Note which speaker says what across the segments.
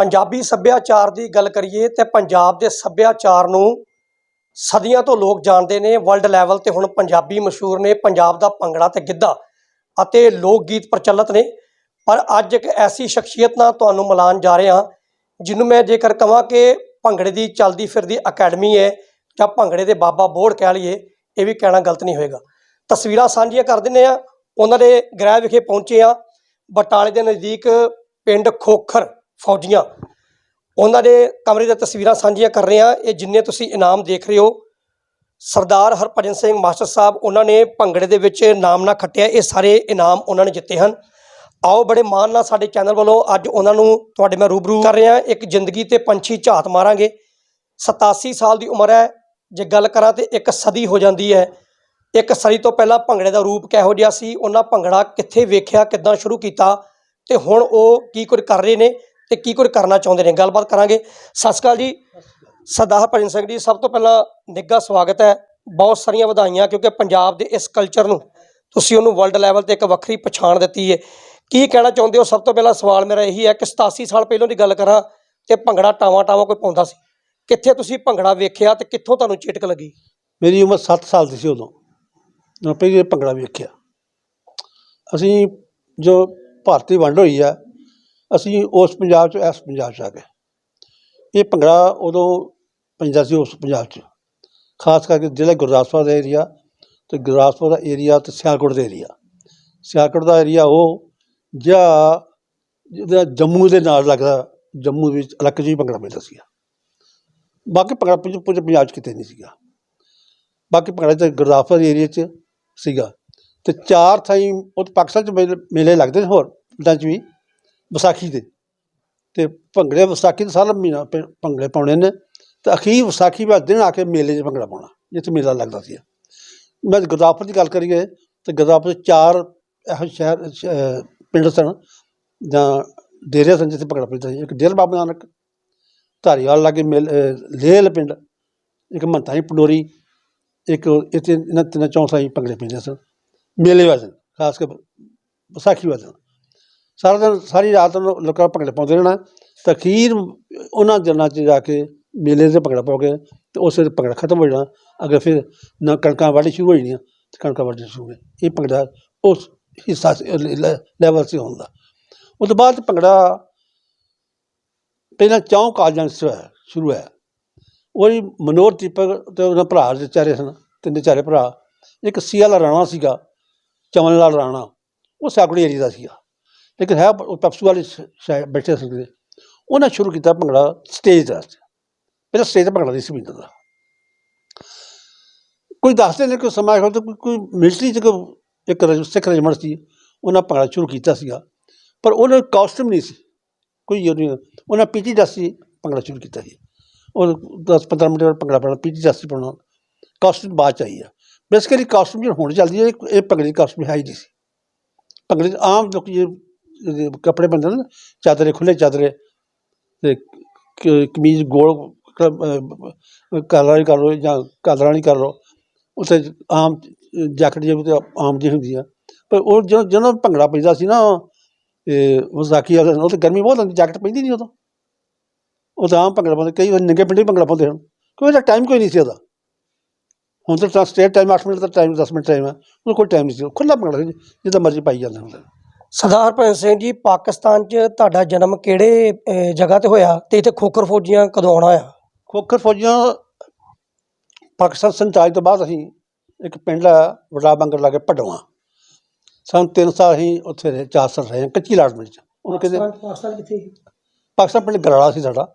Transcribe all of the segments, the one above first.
Speaker 1: ਪੰਜਾਬੀ ਸੱਭਿਆਚਾਰ ਦੀ ਗੱਲ ਕਰੀਏ ਤੇ ਪੰਜਾਬ ਦੇ ਸੱਭਿਆਚਾਰ ਨੂੰ ਸਦੀਆਂ ਤੋਂ ਲੋਕ ਜਾਣਦੇ ਨੇ ਵਰਲਡ ਲੈਵਲ ਤੇ ਹੁਣ ਪੰਜਾਬੀ ਮਸ਼ਹੂਰ ਨੇ, ਪੰਜਾਬ ਦਾ ਭੰਗੜਾ ਤੇ ਗਿੱਧਾ ਅਤੇ ਲੋਕ ਗੀਤ ਪ੍ਰਚਲਿਤ ਨੇ। ਪਰ ਅੱਜ ਇੱਕ ਐਸੀ ਸ਼ਖਸੀਅਤ ਨਾਲ ਤੁਹਾਨੂੰ ਮਿਲਾਨ ਜਾ ਰਿਹਾ, ਜਿਹਨੂੰ ਮੈਂ ਜੇਕਰ ਕਹਾਂ ਕਿ ਭੰਗੜੇ ਦੀ ਚਲਦੀ ਫਿਰਦੀ ਅਕੈਡਮੀ ਹੈ ਜਾਂ ਭੰਗੜੇ ਦੇ ਬਾਬਾ ਬੋੜ ਕਹਿ ਲਈਏ, ਇਹ ਵੀ ਕਹਿਣਾ ਗਲਤ ਨਹੀਂ ਹੋਏਗਾ। ਤਸਵੀਰਾਂ ਸਾਂਝੀਆਂ ਕਰ ਦਿੰਦੇ ਆ ਉਹਨਾਂ ਦੇ ਗ੍ਰਹਿ ਵਿਖੇ ਪਹੁੰਚੇ ਆ ਬਟਾਲੇ ਦੇ ਨਜ਼ਦੀਕ ਪਿੰਡ ਖੋਖਰ ਫੌਜੀਆਂ। ਉਹਨਾਂ ਦੇ ਕਮਰੇ ਦੀਆਂ ਤਸਵੀਰਾਂ ਸਾਂਝੀਆਂ ਕਰ ਰਹੇ ਹਾਂ। ਇਹ ਜਿੰਨੇ ਤੁਸੀਂ ਇਨਾਮ ਦੇਖ ਰਹੇ ਹੋ, ਸਰਦਾਰ ਹਰਭਜਨ ਸਿੰਘ ਮਾਸਟਰ ਸਾਹਿਬ, ਉਹਨਾਂ ਨੇ ਭੰਗੜੇ ਦੇ ਵਿੱਚ ਨਾਮ ਨਾ ਖੱਟਿਆ। ਇਹ ਸਾਰੇ ਇਨਾਮ ਉਹਨਾਂ ਨੇ ਜਿੱਤੇ ਹਨ। ਆਓ ਬੜੇ ਮਾਣ ਨਾਲ ਸਾਡੇ ਚੈਨਲ ਵੱਲੋਂ ਅੱਜ ਉਹਨਾਂ ਨੂੰ ਤੁਹਾਡੇ ਮੈਂ ਰੂਬਰੂ ਕਰ ਰਿਹਾ ਇੱਕ ਜ਼ਿੰਦਗੀ ਤੇ ਪੰਛੀ ਝਾਤ ਮਾਰਾਂਗੇ। 87 ਸਾਲ ਦੀ ਉਮਰ ਹੈ। ਜੇ ਗੱਲ ਕਰਾਂ ਤੇ ਇੱਕ ਸਦੀ ਹੋ ਜਾਂਦੀ ਹੈ। ਇੱਕ ਸਦੀ ਤੋਂ ਪਹਿਲਾਂ ਭੰਗੜੇ ਦਾ ਰੂਪ ਕਿਹੋ ਜਿਹਾ ਸੀ? ਉਹਨਾਂ ਭੰਗੜਾ ਕਿੱਥੇ ਵੇਖਿਆ, ਕਿੱਦਾਂ ਸ਼ੁਰੂ ਕੀਤਾ? ਤੇ ਹੁਣ ਉਹ ਕੀ ਕੁਝ ਕਰ ਰਹੇ ਨੇ? ਤੇ ਕੀ ਕੁਝ ਕਰਨਾ ਚਾਹੁੰਦੇ ਨੇ? ਗੱਲਬਾਤ ਕਰਾਂਗੇ। ਸਤਿ ਸ਼੍ਰੀ ਅਕਾਲ ਜੀ। ਸਰਦਾਰ ਭਜਨ ਸਿੰਘ ਜੀ, ਸਭ ਤੋਂ ਪਹਿਲਾਂ ਨਿੱਘਾ ਸਵਾਗਤ ਹੈ। ਬਹੁਤ ਸਾਰੀਆਂ ਵਧਾਈਆਂ, ਕਿਉਂਕਿ ਪੰਜਾਬ ਦੇ ਇਸ ਕਲਚਰ ਨੂੰ ਤੁਸੀਂ ਉਹਨੂੰ ਵਰਲਡ ਲੈਵਲ ਤੇ ਇੱਕ ਵੱਖਰੀ ਪਛਾਣ ਦਿੱਤੀ ਹੈ ਕੀ ਕਹਿਣਾ ਚਾਹੁੰਦੇ ਹੋ? ਸਭ ਤੋਂ ਪਹਿਲਾਂ ਸਵਾਲ ਮੇਰਾ ਇਹੀ ਹੈ ਕਿ 87 ਸਾਲ ਪਹਿਲਾਂ ਦੀ ਗੱਲ ਕਰਾਂ ਤੇ ਭੰਗੜਾ ਟਾਵਾ ਟਾਵਾ ਕੋਈ ਪਾਉਂਦਾ ਸੀ। ਕਿੱਥੇ ਤੁਸੀਂ ਭੰਗੜਾ ਵੇਖਿਆ ਤੇ ਕਿੱਥੋਂ ਤੁਹਾਨੂੰ ਚਿਟਕ ਲੱਗੀ?
Speaker 2: ਮੇਰੀ ਉਮਰ 7 ਸਾਲ ਦੀ ਸੀ ਉਦੋਂ। ਜਦੋਂ ਪਹਿਲੇ ਭੰਗੜਾ ਵੇਖਿਆ। ਅਸੀਂ ਜੋ ਭਾਰਤੀ ਵੰਡ ਹੋਈ ਆ ਅਸੀਂ ਉਸ ਪੰਜਾਬ 'ਚ ਇਸ ਪੰਜਾਬ 'ਚ ਆ ਗਏ। ਇਹ ਭੰਗੜਾ ਉਦੋਂ ਪੈਂਦਾ ਸੀ ਉਸ ਪੰਜਾਬ 'ਚ। ਖਾਸ ਕਰਕੇ ਜ਼ਿਲ੍ਹਾ ਗੁਰਦਾਸਪੁਰ ਦਾ ਏਰੀਆ ਤੇ ਗੁਰਦਾਸਪੁਰ ਦਾ ਏਰੀਆ ਤੇ ਸਿਆਲਕੋਟ ਦਾ ਏਰੀਆ ਸਿਆਲਕੋਟ ਦਾ ਏਰੀਆ ਉਹ ਜਿਹੜਾ ਜਿਹਦਾ ਜੰਮੂ ਦੇ ਨਾਲ ਲੱਗਦਾ, ਜੰਮੂ ਵਿੱਚ ਇਲਾਕੇ 'ਚ ਹੀ ਭੰਗੜਾ ਮਿਲਦਾ ਸੀਗਾ। ਬਾਕੀ ਭੰਗੜਾ ਪੁੱਜ ਪੰਜਾਬ 'ਚ ਕਿਤੇ ਨਹੀਂ ਸੀਗਾ। ਬਾਕੀ ਭੰਗੜਾ ਤੇ ਗੁਰਦਾਸਪੁਰ ਏਰੀਆ 'ਚ ਸੀਗਾ। ਤੇ ਚਾਰ ਥਾਈ ਉਹ ਤਾਂ ਪਾਕਿਸਤਾਨ 'ਚ ਮੇਲੇ- ਮੇਲੇ ਲੱਗਦੇ ਨੇ ਹੋਰ, ਪਿੰਡਾਂ 'ਚ ਵੀ। ਵਿਸਾਖੀ ਦੇ ਤੇ ਭੰਗੜੇ ਵਿਸਾਖੀ ਦਾ ਸਾਰਾ ਮਹੀਨਾ ਭ- ਭੰਗੜੇ ਪਾਉਣੇ ਨੇ। ਤੇ ਅਖੀਰ ਵਿਸਾਖੀ ਵਾਲੇ ਦਿਨ ਆ ਕੇ ਮੇਲੇ 'ਚ ਭੰਗੜਾ ਪਾਉਣਾ, ਜਿੱਥੇ ਮੇਲਾ ਲੱਗਦਾ ਸੀ। ਮੈਂ ਗੁਰਦਾਸਪੁਰ ਦੀ ਗੱਲ ਕਰੀਏ, ਤੇ ਗੁਰਦਾਸਪੁਰ 'ਚ ਚਾਰ ਇਹੋ ਸ਼ਹਿਰ ਸ਼- ਪਿੰਡ ਸਨ, ਜਾਂ ਡੇਰੇ ਸਨ ਜਿੱਥੇ ਭੰਗੜਾ ਪੈਂਦਾ ਸੀ। ਇੱਕ ਡੇਰਾ ਬਾਬਾ ਨਾਨਕ, ਧਾਰੀਵਾਲ ਲਾਗੇ ਮੇਲ, ਅਹ ਲੇਲ ਪਿੰਡ, ਇੱਕ ਮੰਤਾਈ ਪੰਡੋਰੀ, ਇੱਕ ਇੱਥੇ ਇਹਨਾਂ ਤਿੰਨਾਂ ਚੌਂ ਥਾਈਂ ਭੰਗੜੇ ਪੈਂਦੇ ਸਨ। ਮੇਲੇ ਵਾਲੇ ਦਿਨ, ਖਾਸ ਕਰ ਵਿਸਾਖੀ ਵਾਲੇ ਦਿਨ। ਸਾਰਾ ਦਿਨ ਸਾਰੀ ਰਾਤ ਨੂੰ ਲੋਕਾਂ ਭੰਗੜੇ ਪਾਉਂਦੇ ਰਹਿਣਾ। ਤਾਂ ਅਖੀਰ ਉਹਨਾਂ ਦਿਨਾਂ 'ਚ ਜਾ ਕੇ ਮੇਲੇ 'ਤੇ ਭੰਗੜਾ ਪਾਓਗੇ, ਤੇ ਉਸ ਵੇਲੇ ਭੰਗੜਾ ਖਤਮ ਹੋ ਜਾਣਾ। ਅਗਰ ਫਿਰ ਨਾ ਕਣਕਾਂ ਵਾਢੀ ਸ਼ੁਰੂ ਹੋ ਜਾਣੀਆਂ, ਤੇ ਕਣਕਾਂ ਵਾਢੀ ਸ਼ੁਰੂ ਹੋ ਇਹ ਭੰਗੜਾ ਉਸ ਹਿੱਸਾ ਸੀ ਲੈਵਲ ਸੀ ਹੁੰਦਾ। ਉਸ ਤੋਂ ਬਾਅਦ ਭੰਗੜਾ ਪਹਿਲਾਂ ਚੌਂ ਕਾਲਜਾਂ 'ਚ ਹੋਇਆ, ਸ਼ੁਰੂ ਹੋਇਆ। ਉਹਦੀ ਮਨੋਹਰ ਦੀਪਕ ਤੇ ਉਹਨਾਂ ਭਰਾ ਦੇ ਚਾਰੇ ਸਨ, ਤਿੰਨ ਚਾਰੇ ਭਰਾ। ਇੱਕ ਸੀਆ ਵਾਲਾ ਰਾਣਾ ਸੀਗਾ ਚਮਨ ਲਾਲ ਰਾਣਾ। ਉਹ ਸਾਕੜੀ ਏਰੀਆ ਦਾ ਸੀਗਾ। ਲੇਕਿਨ ਹੈ ਉਹ ਪਪਸੂ ਵਾਲੇ ਸ਼- ਬੈਠੇ ਸਕਦੇ ਉਹਨਾਂ ਸ਼ੁਰੂ ਕੀਤਾ ਭੰਗੜਾ ਸਟੇਜ ਦਾ। ਪਹਿਲਾਂ ਸਟੇਜ ਤੇ ਭੰਗੜਾ ਨਹੀਂ ਸੀ ਮਿਲਦਾ ਕੋਈ ਦੱਸਦੇ ਨੇ ਕੋਈ ਸਮਾਜ ਕੋਲ ਕੋਈ ਕੋਈ ਮਿਲਟਰੀ ਚ ਕੋਈ ਇੱਕ ਰਜ- ਸਿੱਖ ਰਜਮਣ ਸੀ, ਉਹਨਾਂ ਭੰਗੜਾ ਸ਼ੁਰੂ ਕੀਤਾ ਸੀਗਾ। ਪਰ ਉਹਨਾਂ ਕਾਸਟਿਊਮ ਨਹੀਂ ਸੀ। ਕੋਈ ਨਹੀਂ, ਉਹਨਾਂ ਪੀਟੀ ਡਸ ਸੀ ਭੰਗੜਾ ਸ਼ੁਰੂ ਕੀਤਾ ਸੀ। ਉਹ 10 15 ਮਿੰਟ ਬਾਅਦ ਭੰਗੜਾ ਪਾਉਣਾ ਪੀਟੀ ਡਸ ਸੀ ਪਾਉਣਾ ਕਾਸਟਿਊਮ ਬਾਅਦ ਚ ਆਈ ਆ। ਬੇਸਿਕਲੀ ਕਾਸਟਿਊਮ ਜਿਹੜਾ ਹੁਣ ਚੱਲਦੀ ਹੈ ਇਹ- ਭੰਗੜੇ ਦੀ ਕਾਸਟਿਊਮ ਹੈ ਹੀ ਨਹੀਂ ਸੀ। ਭੰਗੜੇ 'ਚ ਆਮ ਲੋਕ ਜੇ ਕੱਪੜੇ ਬੰਦੇ ਨੇ ਨਾ, ਚਾਦਰੇ ਖੁੱਲੇ ਚਾਦਰੇ ਤੇ ਕ- ਕਮੀਜ਼ ਗੋਲ ਕਾਲਰਾਂ ਵਾਲੀ ਕਰ ਲਓ ਜਾਂ ਕਾਲਰ ਵਾਲੀ ਕਰ ਲਓ ਉੱਥੇ ਆਮ ਜੈਕਟ ਜਿਹੀ ਤੇ ਆਮ ਜਿਹੀ ਹੁੰਦੀ ਆ ਪਰ ਉਹ ਜਦੋਂ ਜਦੋਂ ਭੰਗੜਾ ਪੈਂਦਾ ਸੀ ਨਾ ਇਹ ਵਿਸਾਖੀ ਵਾਲੇ ਉਹ ਤੇ ਗਰਮੀ ਬਹੁਤ ਹੁੰਦੀ ਜੈਕਟ ਪੈਂਦੀ ਨਹੀਂ ਉਦੋਂ। ਉਹ ਤਾਂ ਆਮ ਭੰਗੜਾ ਪਾਉਂਦੇ ਕਈ ਵਾਰ ਨੰਗੇ ਪਿੰਡੇ ਭੰਗੜਾ ਪਾਉਂਦੇ ਹਨ। ਕਿਉਂਕਿ ਉਹਦਾ ਟਾਈਮ ਕੋਈ ਨਹੀਂ ਸੀ ਉਹਦਾ। ਹੁਣ ਤਾਂ ਸਟੇਟ ਟਾਈਮ 8 ਮਿੰਟ ਦਾ ਟਾਈਮ 10 ਮਿੰਟ ਟਾਈਮ ਹੈ ਉਹ ਕੋਈ ਟਾਈਮ ਨਹੀਂ ਸੀ। ਖੁੱਲਾ ਭੰਗੜਾ ਸੀ ਜਿੱਦਾਂ ਮਰਜ਼ੀ ਪਾਈ ਜਾਂਦੇ ਹੁੰਦੇ
Speaker 1: ਸਰਦਾਰ ਭਜਨ ਸਿੰਘ ਜੀ ਪਾਕਿਸਤਾਨ 'ਚ ਤੁਹਾਡਾ ਜਨਮ ਕਿਹੜੇ ਅਹ, ਜਗ੍ਹਾ ਤੇ ਹੋਇਆ ਤੇ ਇੱਥੇ ਖੋਖਰ ਫੌਜੀਆਂ ਕਦੋਂ ਆਉਣਾ ਆ?
Speaker 2: ਖੋਖਰ ਫੌਜੀਆਂ ਪਾਕਿਸਤਾਨ ਸੰਚਾਰ ਤੋਂ ਬਾਅਦ ਅਸੀਂ ਇੱਕ ਪਿੰਡ ਆ ਵਡਾ ਬੰਗਰ ਲਾਗੇ ਭਡਵਾ ਸਾਨੂੰ ਤਿੰਨ ਸਾਲ ਅਸੀਂ ਉੱਥੇ ਰਹੇ ਚਾਰ ਸਾਲ ਰਹੇ ਹਾਂ, ਕੱਚੀ ਲਾਟਮੈਂਟ ਚ। ਉਹਨੂੰ ਕਹਿੰਦੇ
Speaker 1: ਪਾਕਿਸਤਾਨ ਕਿੱਥੇ
Speaker 2: ਪਾਕਿਸਤਾਨ ਪਿੰਡ ਗਰਾਲਾ ਸੀ ਸਾਡਾ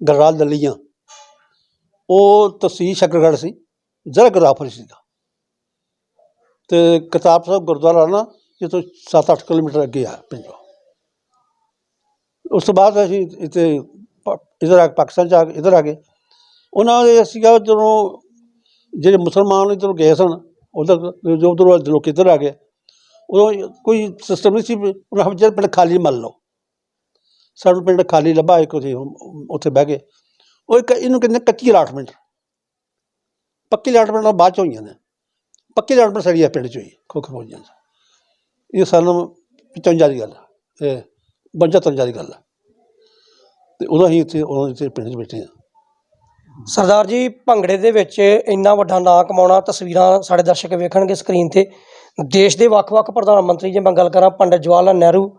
Speaker 2: ਗਰਾਲਾ ਲੱਲੀਆਂ ਉਹ ਤਹਿਸੀਲ ਸ਼ਕਰਗੜ੍ਹ ਸੀ ਜ਼ਰਾ ਗੁਰਦਾਸਪੁਰ ਸੀਗਾ। ਤੇ ਕਿਤਾਬ ਸਾਹਿਬ ਗੁਰਦੁਆਰਾ ਨਾ ਇਹ ਤੋਂ 7-8 ਕਿਲੋਮੀਟਰ ਅੱਗੇ ਆ ਪਿੰਡੋਂ। ਉਸ ਤੋਂ ਬਾਅਦ ਅਸੀਂ ਇੱਥੇ ਪ- ਇੱਧਰ ਆ ਕੇ ਪਾਕਿਸਤਾਨ ਚ ਆ ਕੇ, ਇੱਧਰ ਆ ਗਏ। ਉਹਨਾਂ ਦੇ ਸੀਗਾ ਜਦੋਂ ਜਿਹੜੇ ਮੁਸਲਮਾਨ ਇੱਧਰੋਂ ਗਏ ਸਨ, ਉਧਰ ਜੋ ਉਧਰੋਂ ਲੋਕ ਇੱਧਰ ਆ ਗਏ, ਉਦੋਂ ਕੋਈ ਸਿਸਟਮ ਨਹੀਂ ਸੀ ਵੀ ਉਹਨਾਂ ਹਮ ਪਿੰਡ ਖਾਲੀ ਮੰਨ ਲਓ। ਸਾਨੂੰ ਪਿੰਡ ਖਾਲੀ ਲੱਭਾ, ਇੱਕ ਉੱਥੇ ਉੱਥੇ ਬਹਿ ਗਏ। ਉਹ ਇੱਕ ਇਹਨੂੰ ਕਹਿੰਦੇ ਕੱਚੀ ਅਲਾਟਮੈਂਟ ਪੱਕੀ ਅਲਾਟਮੈਂਟ ਬਾਅਦ ਚ ਹੋਈਆਂ ਨੇ। ਪੱਕੀ ਅਲਾਟਮੈਂਟ ਸਾਡੀ ਆ ਪਿੰਡ ਚ ਹੋਈ ਖੋਖਰ ਹੋ ਜਾਂਦਾ ਇਹ ਸਾਨੂੰ 55 ਦੀ ਗੱਲ, ਇਹ 52 53 ਦੀ ਗੱਲ ਤੇ ਉਦੋਂ ਅਸੀਂ ਇੱਥੇ ਉਹਨਾਂ ਇੱਥੇ ਪਿੰਡ 'ਚ ਬੈਠੇ ਹਾਂ।
Speaker 1: ਸਰਦਾਰ ਜੀ, ਭੰਗੜੇ ਦੇ ਵਿੱਚ ਇੰਨਾ ਵੱਡਾ ਨਾਂ ਕਮਾਉਣਾ, ਤਸਵੀਰਾਂ ਸਾਡੇ ਦਰਸ਼ਕ ਵੇਖਣਗੇ ਸਕਰੀਨ ਤੇ। ਦੇਸ਼ ਦੇ ਵੱਖ-ਵੱਖ ਪ੍ਰਧਾਨ ਮੰਤਰੀ, ਜੇ ਮੈਂ ਗੱਲ ਕਰਾਂ, ਪੰਡਿਤ ਜਵਾਹਰ ਲਾਲ ਨਹਿਰੂ,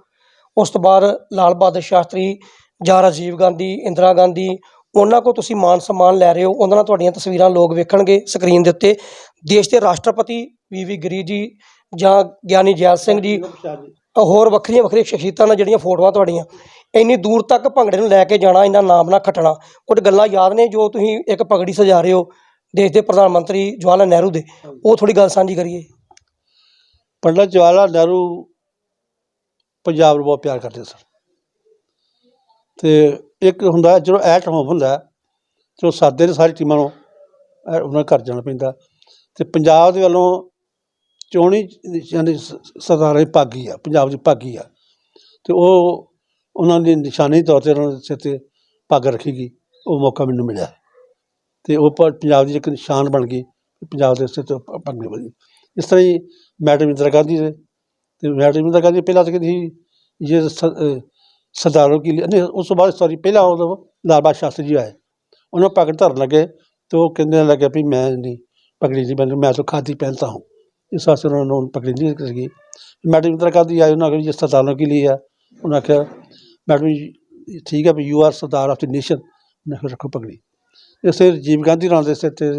Speaker 1: ਉਸ ਤੋਂ ਬਾਅਦ ਲਾਲ ਬਹਾਦਰ ਸ਼ਾਸਤਰੀ, ਜਾਂ ਰਾਜੀਵ ਗਾਂਧੀ, ਇੰਦਰਾ ਗਾਂਧੀ, ਉਹਨਾਂ ਕੋ ਤੁਸੀਂ ਮਾਨ ਸਨਮਾਨ ਲੈ ਰਹੇ ਹੋ, ਉਹਨਾਂ ਨਾਲ ਤੁਹਾਡੀਆਂ ਤਸਵੀਰਾਂ ਲੋਕ ਵੇਖਣਗੇ ਸਕਰੀਨ ਦੇ ਉੱਤੇ। ਦੇਸ਼ ਦੇ ਰਾਸ਼ਟਰਪਤੀ ਵੀ ਵੀ ਗਰੀ ਜੀ ਜਾਂ ਗਿਆਨੀ ਜੈਲ ਸਿੰਘ ਜੀ ਹੋਰ ਵੱਖਰੀਆਂ ਵੱਖਰੀਆਂ ਸ਼ਖਸੀਅਤਾਂ ਨਾਲ ਜਿਹੜੀਆਂ ਫੋਟੋਆਂ ਤੁਹਾਡੀਆਂ ਇੰਨੀ ਦੂਰ ਤੱਕ ਭੰਗੜੇ ਨੂੰ ਲੈ ਕੇ ਜਾਣਾ ਇਹਨਾਂ ਨਾਮ ਨਾ ਖੱਟਣਾ ਕੁਝ ਗੱਲਾਂ ਯਾਦ ਨੇ ਜੋ ਤੁਸੀਂ ਇੱਕ ਪਗੜੀ ਸਜਾ ਰਹੇ ਹੋ ਦੇਸ਼ ਦੇ ਪ੍ਰਧਾਨ ਮੰਤਰੀ ਜਵਾਹਰ ਲਾਲ ਨਹਿਰੂ ਦੇ? ਉਹ ਥੋੜੀ ਗੱਲ ਸਾਂਝੀ ਕਰੀਏ।
Speaker 2: ਪੰਡਤ ਜਵਾਹਰ ਲਾਲ ਨਹਿਰੂ ਪੰਜਾਬ ਨੂੰ ਬਹੁਤ ਪਿਆਰ ਕਰਦੇ ਸਨ। ਤੇ ਇੱਕ ਹੁੰਦਾ ਜਦੋਂ ਐਟ ਹੋਮ ਹੁੰਦਾ ਜਦੋਂ ਸਾਦੇ ਨੇ ਸਾਰੀ ਟੀਮਾਂ ਨੂੰ ਉਹਨਾਂ ਘਰ ਜਾਣਾ ਪੈਂਦਾ। ਤੇ ਪੰਜਾਬ ਦੇ ਵੱਲੋਂ ਚੋਣੀ ਯਾਨੀ ਸ- ਸਰਦਾਰਾਂ ਦੀ ਭਾਗੀ ਆ, ਪੰਜਾਬ ਦੀ ਭਾਗੀ ਆ। ਤੇ ਉਹ, ਉਹਨਾਂ ਦੀ ਨਿਸ਼ਾਨੀ ਤੌਰ ਤੇ ਉਹਨਾਂ ਦੇ ਸਿਰ ਤੇ ਪੱਗ ਰੱਖੀਗੀ ਉਹ ਮੌਕਾ ਮੈਨੂੰ ਮਿਲਿਆ। ਤੇ ਉਹ ਪੰਜਾਬ ਦੀ ਇੱਕ ਨਿਸ਼ਾਨ ਬਣ ਗਈ, ਪੰਜਾਬ ਦੇ ਸਿਰ ਤੇ ਪ- ਪੱਗ ਬਣੀ ਇਸ ਤਰ੍ਹਾਂ ਹੀ ਮੈਡਮ ਇੰਦਰਾ ਗਾਂਧੀ ਦੇ, ਤੇ ਮੈਡਮ ਇੰਦਰਾ ਗਾਂਧੀ ਪਹਿਲਾਂ ਤਾਂ ਕਹਿੰਦੀ ਸੀ ਇਹ ਸ- ਸਰਦਾਰੋਂ ਕੀ ਨਹੀਂ, ਉਸ ਤੋਂ ਬਾਅਦ ਸੌਰੀ ਪਹਿਲਾਂ ਉਹ ਲਾਲ ਬਹਾਦਰ ਸ਼ਾਸਤਰੀ ਜੀ ਆਏ। ਉਹਨਾਂ ਪੱਗ ਧਰਨ ਲੱਗੇ, ਤੇ ਉਹ ਕਹਿੰਦੇ ਲੱਗੇ ਵੀ ਮੈਂ ਨਹੀਂ ਪਗੜੀ ਨਹੀਂ ਬੰਨ ਮੈਂ ਤਾਂ ਖਾਦੀ ਪਹਿਨता इस वास्ते उन्होंने उन पकड़ींदी सघी मैडम जी तरह कहती आई उन्होंने आखिर ये सरदारों के लिए है उन्होंने आखिया मैडम जी ठीक है you are Sardar of the nation उन्हें आखिर रखो पगड़ी इस राजीव गांधी ਰਾਂ ਦੇ ਸਿਰ ਤੇ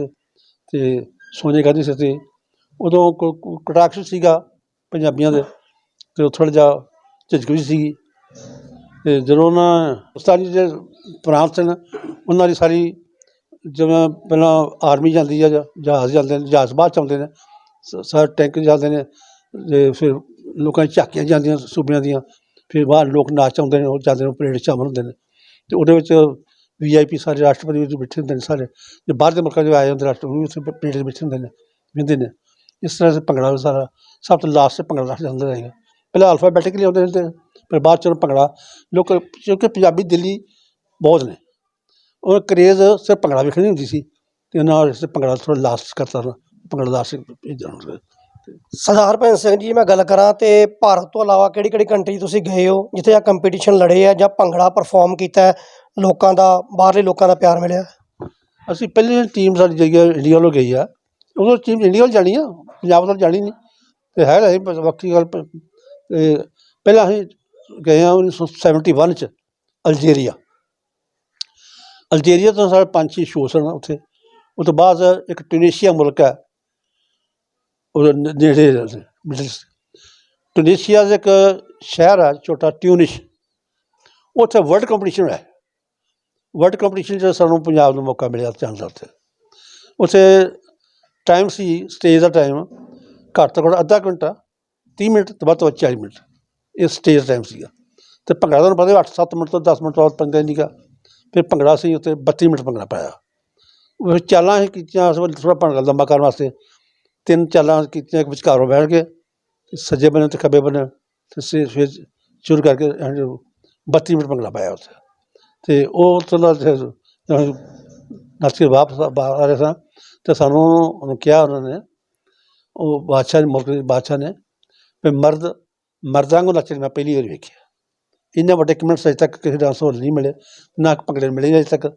Speaker 2: ਤੇ ਸੋਨੀਆ ਗਾਂਧੀ ਸਿਰ ਤੇ ਉਦੋਂ ਕਟਾਕਸ਼ ਸੀਗਾ ਪੰਜਾਬੀਆਂ ਦੇ ਤੇ ਉਹ ਥੋੜਾ ਜਿਹਾ ਝਿਜਕੂ ਸੀਗੀ ਤੇ ਜਦੋਂ ਨਾ ਉਸਤਾਨੀ ਦੇ ਪ੍ਰਾਂਤ ਸਨ ਉਹਨਾਂ ਦੀ ਸਾਰੀ ਜਿਵੇਂ ਪਹਿਲਾਂ ਆਰਮੀ ਜਾਂਦੀ ਆ ਜਹਾਜ਼ ਜਾਂਦੇ ਨੇ ਜਹਾਜ਼ ਬਾਅਦ ਚ ਆਉਂਦੇ ਨੇ ਸਾਰੇ ਟੈਂਕ ਜਾਂਦੇ ਨੇ ਤੇ ਫਿਰ ਲੋਕਾਂ ਦੀ ਝਾਕੀਆਂ ਜਾਂਦੀਆਂ, ਸੂਬਿਆਂ ਦੀਆਂ। ਫਿਰ ਬਾਹਰ ਲੋਕ ਨਾਚ ਆਉਂਦੇ ਨੇ, ਉਹ ਜਾਂਦੇ ਨੇ ਪਰੇਡ 'ਚ ਸ਼ਾਮਲ ਹੁੰਦੇ ਨੇ। ਤੇ ਉਹਦੇ ਵਿੱਚ ਵੀਆਈਪੀ ਸਾਰੇ ਰਾਸ਼ਟਰਪਤੀ ਵੀ ਬੈਠੇ ਹੁੰਦੇ ਨੇ ਸਾਰੇ। ਜੇ ਬਾਹਰ ਦੇ ਮੁਲਕਾਂ 'ਚੋਂ ਆਏ ਹੁੰਦੇ ਰਾਸ਼ਟਰਪਤੀ, ਵੀ ਉੱਥੇ ਪਰੇਡ 'ਚ ਬੈਠੇ ਹੁੰਦੇ ਨੇ, ਵਿੰਦੇ ਨੇ। ਇਸ ਤਰ੍ਹਾਂ ਸੇ ਭੰਗੜਾ ਸਾਰਾ, ਸਭ ਤੋਂ ਲਾਸਟ ਭੰਗੜਾ ਰੱਖ ਜਾਂਦਾ ਰਹੇਗਾ। ਪਹਿਲਾਂ ਅਲਫਾਬੈਟਿਕਲੀ ਆਉਂਦੇ ਹੁੰਦੇ ਪਰ ਬਾਅਦ 'ਚ ਉਹਨੂੰ ਭੰਗੜਾ, ਲੋਕ, ਕਿਉਂਕਿ ਪੰਜਾਬੀ ਦਿੱਲੀ ਬਹੁਤ ਨੇ। ਉਹ ਕਰੇਜ਼ ਸਿਰਫ ਭੰਗੜਾ ਵੇਖਣੀ ਹੁੰਦੀ ਸੀ, ਤੇ ਉਹਨਾਂ ਨੇ ਭੰਗੜਾ ਥੋੜਾ ਲਾਸਟ ਕਰਤਾ ਨਾ ਸਿੰਘ ਲਾਸਟ ਭੇਜਣਾ
Speaker 1: ਸਰਦਾਰ ਭਗਤ ਸਿੰਘ ਜੀ, ਮੈਂ ਗੱਲ ਕਰਾਂ ਤੇ ਭਾਰਤ ਤੋਂ ਇਲਾਵਾ ਕਿਹੜੀ ਕਿਹੜੀ ਕੰਟਰੀ ਤੁਸੀਂ ਗਏ ਹੋ ਜਿੱਥੇ ਆ ਕੰਪੀਟੀਸ਼ਨ ਲੜੇ ਆ ਜਾਂ ਭੰਗੜਾ ਪਰਫਾਰਮ ਕੀਤਾ ਲੋਕਾਂ ਦਾ, ਬਾਹਰਲੇ ਲੋਕਾਂ ਦਾ ਪਿਆਰ ਮਿਲਿਆ?
Speaker 2: ਅਸੀਂ ਪਹਿਲੀ ਟੀਮ ਸਾਡੀ ਜਿਹੜੀ ਆ ਇੰਡੀਆ ਵੱਲੋਂ ਗਈ ਆ। ਉਦੋਂ ਟੀਮ ਇੰਡੀਆ ਵੱਲ ਜਾਣੀ ਆ, ਪੰਜਾਬ ਵੱਲ ਜਾਣੀ ਨਹੀਂ। ਤੇ ਹੈ ਇਹ ਵੱਖਰੀ ਗੱਲ ਪ- ਪਹਿਲਾਂ ਅਸੀਂ ਗਏ ਆ 1971 ਚ, ਅਲਜੀਰੀਆ। ਅਲਜੀਰੀਆ ਤੋਂ ਸਾਡੇ ਪੰਜ ਛੇ ਸ਼ੋਅ ਸਨ ਉੱਥੇ। ਉਹ ਤੋਂ ਬਾਅਦ ਇੱਕ ਟਿਊਨੀਸ਼ੀਆ ਮੁਲਕ ਹੈ ਉਹ ਨੇੜੇ ਮਿਡਲ ਟਿਊਨੀਸ਼ੀਆ ਦਾ ਇੱਕ ਸ਼ਹਿਰ ਆ, ਛੋਟਾ ਟਿਊਨਿਸ਼। ਉੱਥੇ ਵਰਲਡ ਕੰਪੀਟੀਸ਼ਨ ਹੈ ਵਰਲਡ ਕੰਪੀਟੀਸ਼ਨ 'ਚ ਸਾਨੂੰ ਪੰਜਾਬ ਨੂੰ ਮੌਕਾ ਮਿਲਿਆ ਜਾਣ ਉੱਥੇ। ਉੱਥੇ ਟਾਈਮ ਸੀ ਸਟੇਜ ਦਾ ਟਾਈਮ ਘੱਟ ਤੋਂ ਘੱਟ ਅੱਧਾ ਘੰਟਾ 30 ਮਿੰਟ ਤੋਂ ਵੱਧ ਤੋਂ ਵੱਧ 40 ਮਿੰਟ। ਇਹ ਸਟੇਜ ਟਾਈਮ ਸੀਗਾ। ਤੇ ਭੰਗੜਾ ਤੁਹਾਨੂੰ ਪਤਾ 8-7 ਮਿੰਟ ਤੋਂ 10 ਮਿੰਟ ਤੋਂ ਬਾਅਦ ਪੰਗਾ ਹੀ ਨਹੀਂਗਾ। ਫਿਰ ਭੰਗੜਾ ਸੀ, ਉੱਥੇ 32 ਮਿੰਟ ਭੰਗੜਾ ਪਾਇਆ। ਉਹ ਚਾਲਾਂ ਅਸੀਂ ਕੀਤੀਆਂ, ਉਸ ਵੇਲੇ ਥੋੜ੍ਹਾ ਭੰਗੜਾ ਲੰਬਾ ਕਰਨ ਵਾਸਤੇ। ਤਿੰਨ ਚਾਲਾਂ ਕੀਤੀਆਂ, ਇੱਕ ਵਿਚਕਾਰੋਂ ਬੈਠ ਕੇ ਸੱਜੇ ਬੰਨੇ ਤੇ ਖੱਬੇ ਬੰਨੇ ਤੇ ਸੇ- ਫਿਰ ਸ਼ੁਰੂ ਕਰਕੇ ਐਂ 32 ਮਿੰਟ ਭੰਗੜਾ ਪਾਇਆ ਉੱਥੇ। ਤੇ ਉਹ ਚਲਾ ਨਾਲ ਵਾਪਸ ਆ ਰਹੇ ਸਾਂ ਤੇ ਸਾਨੂੰ ਉਹਨੂੰ ਕਿਹਾ ਉਹਨਾਂ ਨੇ, ਉਹ ਬਾਦਸ਼ਾਹ ਨੇ ਮੁਲਕ ਦੇ ਬਾਦਸ਼ਾਹ ਨੇ ਵੀ ਮਰਦ, ਮਰਦਾਂ ਨੂੰ ਨੱਚਣ ਮੈਂ ਪਹਿਲੀ ਵਾਰ ਵੇਖਿਆ। ਇੰਨੇ ਵੱਡੇ ਕਮੈਂਟਸ ਅਜੇ ਤੱਕ ਕਿਸੇ ਡਾਂਸ ਹੋਰ ਨਹੀਂ ਮਿਲੇ ਨਾ ਭੰਗੜੇ ਨੂੰ ਮਿਲੇ ਅਜੇ ਤੱਕ।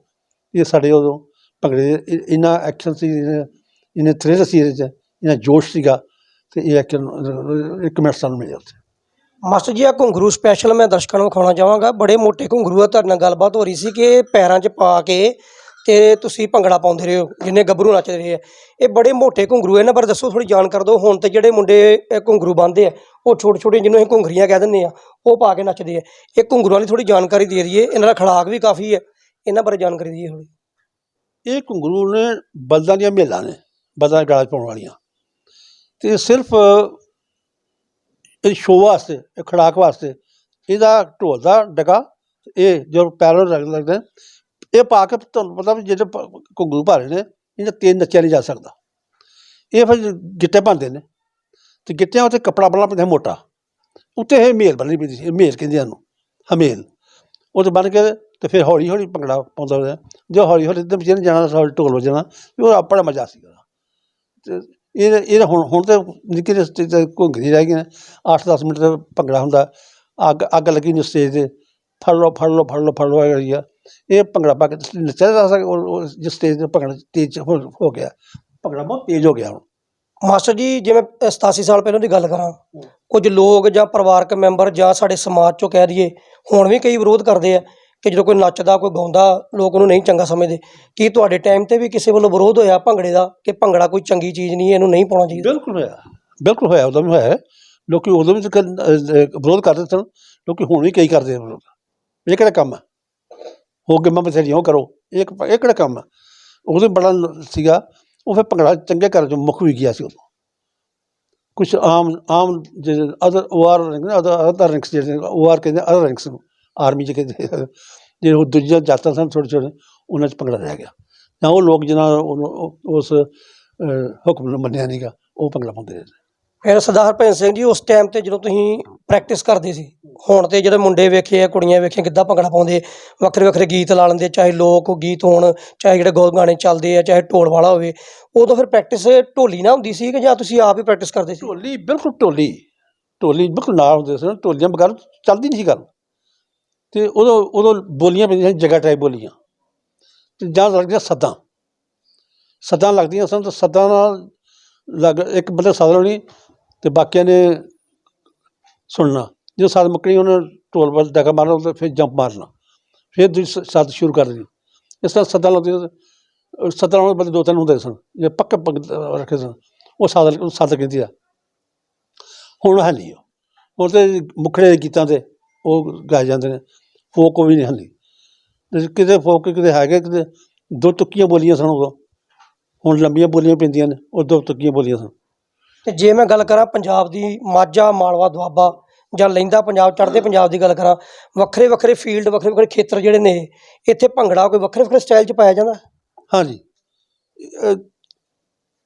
Speaker 2: ਇਹ ਸਾਡੇ ਉਦੋਂ ਭੰਗੜੇ ਦੇ ਇੰਨਾ ਐਕਸ਼ਨ ਸੀ, ਇਹਨੇ- ਇਹਨੇ ਥ੍ਰਿਲ ਸੀ ਇਹਦੇ 'ਚ ਇਹਨਾਂ ਜੋਸ਼ ਸੀਗਾ ਤੇ ਇਹ ਇੱਕ ਮਿੰਟ ਸਾਨੂੰ ਮਿਲਿਆ ਉੱਥੇ।
Speaker 1: ਮਾਸਟਰ ਜੀ ਆ ਘੁੰਗਰੂ ਸਪੈਸ਼ਲ ਮੈਂ ਦਰਸ਼ਕਾਂ ਨੂੰ ਵਿਖਾਉਣਾ ਚਾਹਾਂਗਾ। ਬੜੇ ਮੋਟੇ ਘੁੰਗਰੂ ਆ ਤੁਹਾਡੇ ਨਾਲ ਗੱਲਬਾਤ ਹੋ ਰਹੀ ਸੀ ਕਿ ਇਹ ਪੈਰਾਂ 'ਚ ਪਾ ਕੇ ਤੇ ਤੁਸੀਂ ਭੰਗੜਾ ਪਾਉਂਦੇ ਰਹੇ ਹੋ ਜਿੰਨੇ ਗੱਭਰੂ ਨੱਚਦੇ ਰਹੇ ਆ। ਇਹ ਬੜੇ ਮੋਟੇ ਘੁੰਗਰੂ ਇਹਨਾਂ ਬਾਰੇ ਦੱਸੋ ਥੋੜੀ ਜਾਣ ਕਰ ਦਿਓ। ਹੁਣ ਤੇ ਜਿਹੜੇ ਮੁੰਡੇ ਘੁੰਗਰੂ ਬੰਨ੍ਹਦੇ ਆ ਉਹ ਛੋਟੇ ਛੋਟੇ ਜਿਹਨੂੰ ਅਸੀਂ ਘੁੰਗਰੀਆਂ ਕਹਿ ਦਿੰਦੇ ਆ ਉਹ ਪਾ ਕੇ ਨੱਚਦੇ ਆ। ਇਹ ਘੁੰਗਰੂਆਂ ਦੀ ਥੋੜੀ ਜਾਣਕਾਰੀ ਦੇ ਦਈਏ ਇਹਨਾਂ ਦਾ ਖੜਾਕ ਵੀ ਕਾਫੀ ਹੈ ਇਹਨਾਂ ਬਾਰੇ ਜਾਣਕਾਰੀ ਦਈਏ ਥੋੜੀ
Speaker 2: ਇਹ ਘੁੰਗਰੂ ਨੇ ਬਲਦਾਂ ਦੀਆਂ ਮੇਲਾਂ ਨੇ ਬਲਦਾਂ ਗਾਲ ਪਾਉਣ ਵਾਲੀਆਂ। ਤੇ ਸਿਰਫ ਇਹ ਸ਼ੋਅ ਵਾਸਤੇ ਇਹ ਖੜਾਕ ਵਾਸਤੇ ਇਹਦਾ ਢੋਲ ਦਾ ਡਗਾ ਇਹ ਜੋ ਪੈਰੋਂ ਲੱਗ ਲੱਗਦੇ ਨੇ, ਇਹ ਪਾ ਕੇ ਤੁਹਾਨੂੰ ਪਤਾ ਵੀ ਜਿਹੜੇ ਪ- ਘੁੰਗਰੂ ਭਾਰੇ ਨੇ ਇਹਨਾਂ ਤੇਜ਼ ਨੱਚਿਆ ਨਹੀਂ ਜਾ ਸਕਦਾ। ਇਹ ਫਿਰ ਗਿੱਟੇ ਬਣਦੇ ਨੇ ਤੇ ਗਿੱਟਿਆਂ ਉੱਤੇ ਕੱਪੜਾ ਬੰਨ੍ਹਣਾ ਪੈਂਦਾ ਮੋਟਾ। ਉੱਤੇ ਇਹ ਮੇਲ ਬੰਨ੍ਹਣੀ ਪੈਂਦੀ ਸੀ ਇਹ ਮੇਲ ਕਹਿੰਦੇ ਇਹਨੂੰ ਹਮੇਲ। ਉਹ ਤੇ ਬੰਨ ਕੇ ਤੇ ਫਿਰ ਹੌਲੀ ਹੌਲੀ ਭੰਗੜਾ ਪਾਉਂਦਾ ਰਿਹਾ। ਜੋ ਹੌਲੀ ਹੌਲੀ ਤੇ ਜਿਹਨੇ ਜਾਣਾ ਹੌਲੀ ਢੋਲ ਵਜਣਾ ਉਹ ਆਪਣਾ ਮਜ਼ਾ ਸੀਗਾ ਤੇ ਇਹ ਇਹ ਹੁਣ ਹੁਣ ਤੇ ਨਿੱਕੇ ਜਿਹੇ ਸਟੇਜ ਤੇ ਘੁੰਗਰੀ ਰਹਿ ਗਈਆਂ। 8-10 ਮਿੰਟ ਦਾ ਭੰਗੜਾ ਹੁੰਦਾ। ਅੱਗ ਅੱਗ ਲੱਗੀ ਨੂੰ ਸਟੇਜ ਤੇ। ਫੜ ਲਓ ਫੜ ਲਓ ਫੜ ਲਓ ਫੜ ਲਓ, ਇਹ ਰਹੀ ਆ। ਇਹ ਭੰਗੜਾ ਪਾ ਕੇ ਨੱਚਿਆ ਜਾ ਸਕਦਾ ਜਿਸ ਸਟੇਜ ਤੇ ਭੰਗੜਾ ਤੇਜ਼ ਹੋ ਗਿਆ। ਭੰਗੜਾ ਬਹੁਤ ਤੇਜ਼ ਹੋ ਗਿਆ ਹੁਣ।
Speaker 1: ਮਾਸਟਰ ਜੀ, ਜਿਵੇਂ 87 ਸਾਲ ਪਹਿਲਾਂ ਦੀ ਗੱਲ ਕਰਾਂ, ਕੁਝ ਲੋਕ ਜਾਂ ਪਰਿਵਾਰਕ ਮੈਂਬਰ ਜਾਂ ਸਾਡੇ ਸਮਾਜ ਚੋਂ ਕਹਿ ਦਈਏ, ਹੁਣ ਵੀ ਕਈ ਵਿਰੋਧ ਕਰਦੇ ਆ। ਕਿ ਜਦੋਂ ਕੋਈ ਨੱਚਦਾ ਕੋਈ ਗਾਉਂਦਾ ਲੋਕ ਉਹਨੂੰ ਨਹੀਂ ਚੰਗਾ ਸਮਝਦੇ। ਕੀ ਤੁਹਾਡੇ ਟਾਈਮ ਤੇ ਵੀ ਕਿਸੇ ਵੱਲੋਂ ਵਿਰੋਧ ਹੋਇਆ ਭੰਗੜੇ ਦਾ ਕਿ ਭੰਗੜਾ ਕੋਈ ਚੰਗੀ ਚੀਜ਼ ਨਹੀਂ ਹੈ, ਇਹਨੂੰ ਨਹੀਂ ਪਾਉਣਾ ਚਾਹੀਦਾ?
Speaker 2: ਬਿਲਕੁਲ ਹੋਇਆ। ਬਿਲਕੁਲ ਹੋਇਆ ਉਦੋਂ ਵੀ ਹੋਇਆ। ਲੋਕੀ ਉਦੋਂ ਵੀ ਤਾਂ ਵਿਰੋਧ ਕਰਦੇ ਸਨ। ਲੋਕੀ ਹੁਣ ਵੀ ਕਈ ਕਰਦੇ ਆ ਵਿਰੋਧ। ਇਹ ਕਿਹੜਾ ਕੰਮ ਹੈ? ਹੋ ਕੇ ਮੈਂ ਬਥੇਰੀਆਂ ਉਹ ਕਰੋ। ਇਹ ਇੱਕ- ਇਹ ਕਿਹੜਾ ਕੰਮ ਹੈ? ਉਦੋਂ ਬੜਾ ਲ- ਸੀਗਾ। ਉਹ ਫਿਰ ਭੰਗੜਾ ਚੰਗੇ ਘਰ ਚੋਂ ਮੁੱਖ ਵੀ ਗਿਆ ਸੀ ਉਦੋਂ। ਕੁਝ ਆਮ ਆਮ ਜਿਹੜੇ ਅਦਰ ਓਆਰ ਅਦਰ ਅਦਰ ਜਿਹੜੇ ਓਆਰ ਕਹਿੰਦੇ ਅਦਰ ਰੈਂਕਸ ਨੂੰ। ਆਰਮੀ ਚ ਜਿਹੜੇ ਉਹ ਦੂਜੀਆਂ ਜਾਤਾਂ ਸਨ ਛੋਟੇ ਛੋਟੇ ਉਹਨਾਂ ਚ ਭੰਗੜਾ ਰਹਿ ਗਿਆ। ਤਾਂ ਉਹ ਲੋਕ ਜਿਹਨਾਂ ਉਸ ਹੁਕਮ ਨੂੰ ਮੰਨਿਆ ਨਹੀਂਗਾ ਉਹ ਭੰਗੜਾ ਪਾਉਂਦੇ ਰਹੇ
Speaker 1: ਫਿਰ ਸਰਦਾਰ ਹਰਭਜਨ ਸਿੰਘ ਜੀ ਉਸ ਟਾਈਮ ਤੇ ਜਦੋਂ ਤੁਸੀਂ ਪ੍ਰੈਕਟਿਸ ਕਰਦੇ ਸੀ ਹੁਣ ਤੇ ਜਿਹੜੇ ਮੁੰਡੇ ਵੇਖੇ ਆ ਕੁੜੀਆਂ ਵੇਖੀਆਂ ਕਿੱਦਾਂ ਭੰਗੜਾ ਪਾਉਂਦੇ ਵੱਖਰੇ ਵੱਖਰੇ ਗੀਤ ਲਾ ਲੈਂਦੇ ਚਾਹੇ ਲੋਕ ਗੀਤ ਹੋਣ ਚਾਹੇ ਜਿਹੜੇ ਗੋ ਗਾਣੇ ਚੱਲਦੇ ਆ ਚਾਹੇ ਢੋਲ ਵਾਲਾ ਹੋਵੇ ਉਦੋਂ ਫਿਰ ਪ੍ਰੈਕਟਿਸ ਢੋਲੀ ਨਾ ਹੁੰਦੀ ਸੀ ਕਿ ਜਾਂ ਤੁਸੀਂ ਆਪ ਹੀ ਪ੍ਰੈਕਟਿਸ ਕਰਦੇ ਸੀ?
Speaker 2: ਢੋਲੀ ਬਿਲਕੁਲ ਢੋਲੀ। ਢੋਲੀ ਬਿਲਕੁਲ ਨਾਲ ਹੁੰਦੇ ਸਨ ਢੋਲੀਆਂ ਬਗੈਰ ਚੱਲਦੀ ਨਹੀਂ ਸੀ ਗੱਲ। ਤੇ ਉਦੋਂ ਉਦੋਂ ਬੋਲੀਆਂ ਪੈਂਦੀਆਂ ਸੀ, ਜਗ੍ਹਾ ਟਾਈਪ ਬੋਲੀਆਂ। ਤੇ ਜਾਂ ਲੱਗਦੀਆਂ ਸੱਦਾਂ। ਸੱਦਾਂ ਲੱਗਦੀਆਂ ਸਨ ਤਾਂ ਸੱਦਾਂ ਨਾਲ ਲੱਗ, ਇੱਕ ਬੰਦੇ ਸੱਦ ਲਾਉਣੀ ਤੇ ਬਾਕੀਆਂ ਨੇ ਸੁਣਨਾ। ਜਦੋਂ ਸੱਦ ਮੁੱਕਣੀ, ਉਹਨੇ ਢੋਲ ਵੱਲ ਡਗਾ ਮਾਰਨਾ ਤੇ ਫਿਰ ਜੰਪ ਮਾਰਨਾ। ਫਿਰ ਦੂਜੀ ਸੱਦ ਸ਼ੁਰੂ ਕਰ ਦੇਣੀ। ਇਸ ਤਰ੍ਹਾਂ ਸੱਦਾਂ ਲੱਗਦੀਆਂ ਤੇ ਸੱਦਾਂ ਵਾਲੇ ਬੰਦੇ ਦੋ ਤਿੰਨ ਹੁੰਦੇ ਸਨ। ਜੇ ਪੱਕੇ ਪੱਗ ਰੱਖੇ ਸਨ, ਉਹ ਸੱਦ ਉਹ ਸੱਦ ਕਹਿੰਦੀ ਆ। ਹੁਣ ਹੈ ਨਹੀਂ ਉਹ। ਹੁਣ ਤੇ ਮੁਖੜੇ ਦੇ ਗੀਤਾਂ ਤੇ ਉਹ ਗਾਏ ਜਾਂਦੇ ਨੇ। ਫੋਕ ਵੀ ਨਹੀਂ ਹੰਦੀ ਤੇ ਕਿਤੇ ਫੋਕ ਕਿਤੇ ਹੈਗੇ ਕਿਤੇ ਦੋ ਤੁੱਕੀਆਂ ਬੋਲੀਆਂ ਸਨ ਉਦੋਂ। ਹੁਣ ਲੰਬੀਆਂ ਬੋਲੀਆਂ ਪੈਂਦੀਆਂ ਨੇ ਉਹ ਦੋ ਤੁੱਕੀਆਂ ਬੋਲੀਆਂ ਸਨ।
Speaker 1: ਤੇ ਜੇ ਮੈਂ ਗੱਲ ਕਰਾਂ ਪੰਜਾਬ ਦੀ ਮਾਝਾ ਮਾਲਵਾ ਦੁਆਬਾ ਜਾਂ ਲੈਂਦਾ ਪੰਜਾਬ ਚੜ੍ਹਦੇ ਪੰਜਾਬ ਦੀ ਗੱਲ ਕਰਾਂ ਵੱਖਰੇ ਵੱਖਰੇ ਫੀਲਡ ਵੱਖਰੇ ਵੱਖਰੇ ਖੇਤਰ ਜਿਹੜੇ ਨੇ ਇੱਥੇ ਭੰਗੜਾ ਕੋਈ ਵੱਖਰੇ ਵੱਖਰੇ ਸਟਾਈਲ 'ਚ ਪਾਇਆ ਜਾਂਦਾ?
Speaker 2: ਹਾਂਜੀ।